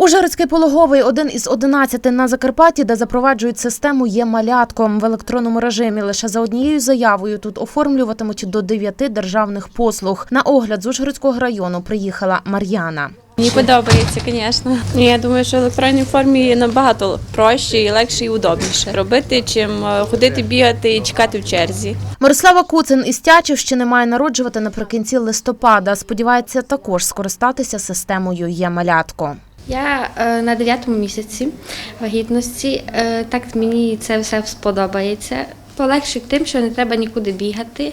Ужгородський пологовий один із 11 на Закарпатті, де запроваджують систему є малятком в електронному режимі. Лише за однією заявою тут оформлюватимуть до 9 державних послуг. На огляд з Ужгородського району приїхала Мар'яна. Мені подобається, звісно. Я думаю, що в електронній формі набагато проще і легше і удобніше робити, чим е, ходити, бігати і чекати в черзі. Мирослава Куцин із Тячівщини має народжувати наприкінці листопада. Сподівається також скористатися системою є малятко. Я е, на дев'ятому місяці вагітності. Е, так мені це все сподобається. Полегшить тим, що не треба нікуди бігати.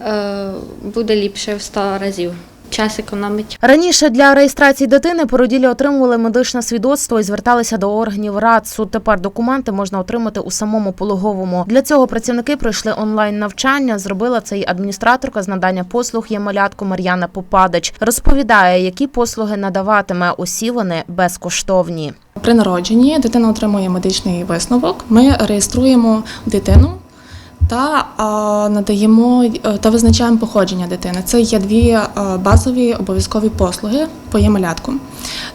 Е, буде ліпше в 100 разів. Час економить. Раніше для реєстрації дитини породілі отримували медичне свідоцтво і зверталися до органів РАЦУ. Тепер документи можна отримати у самому пологовому. Для цього працівники пройшли онлайн навчання. Зробила це й адміністраторка з надання послуг є малятку Мар'яна Попадич. Розповідає, які послуги надаватиме. Усі вони безкоштовні. При народженні дитина отримує медичний висновок. Ми реєструємо дитину та надаємо е, та визначаємо походження дитини. Це є дві е, базові обов'язкові послуги по є-малятку.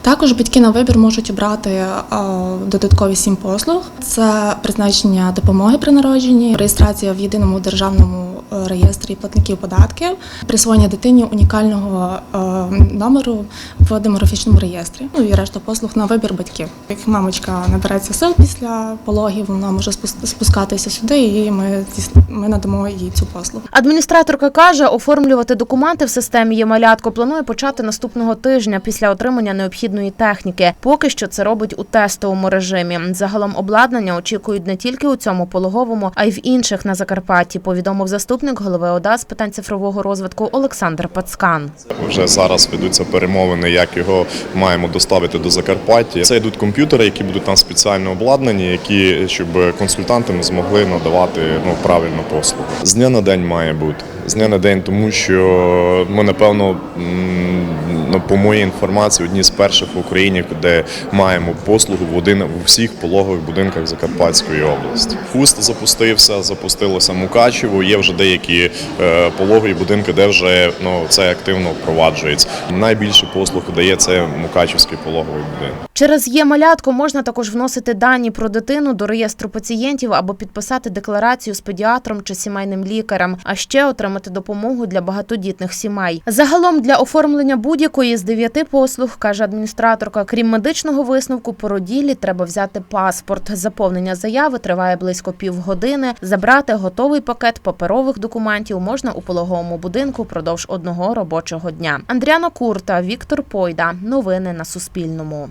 Також батьки на вибір можуть обрати е, додаткові сім послуг: це призначення допомоги при народженні, реєстрація в єдиному державному е, реєстрі платників податків, присвоєння дитині унікального е, номеру в демографічному реєстрі. Ну і решта послуг на вибір батьків. Як мамочка набереться сил після пологів, вона може спус- спускатися сюди, і ми ми надамо їй цю послугу. Адміністраторка каже, оформлювати документи в системі є малятко планує почати наступного тижня після отримання необхідної техніки. Поки що це робить у тестовому режимі. Загалом обладнання очікують не тільки у цьому пологовому, а й в інших на Закарпатті. Повідомив заступник голови ОДА з питань цифрового розвитку Олександр Пацкан. Вже зараз ведуться перемовини, як його маємо доставити до Закарпаття. Це йдуть комп'ютери, які будуть там спеціально обладнані, які щоб консультанти змогли надавати ну правильну послугу. З дня на день має бути. З дня на день, тому що ми напевно ну, по моїй інформації одні з перших в Україні, де маємо послугу в один в всіх пологових будинках Закарпатської області. Хуст запустився, запустилося Мукачево. Є вже деякі е, пологові будинки, де вже ну це активно впроваджується. Найбільше послуг дає це Мукачевський пологовий будинок. Через є малятко можна також вносити дані про дитину до реєстру пацієнтів або підписати декларацію з педіатром чи сімейним лікарем, а ще отримати допомогу для багатодітних сімей. Загалом для оформлення будь-якої з дев'яти послуг каже адміністраторка, крім медичного висновку, породілі треба взяти паспорт. Заповнення заяви триває близько півгодини. Забрати готовий пакет паперових документів можна у пологовому будинку впродовж одного робочого дня. Андріана Курта, Віктор Пойда. Новини на Суспільному.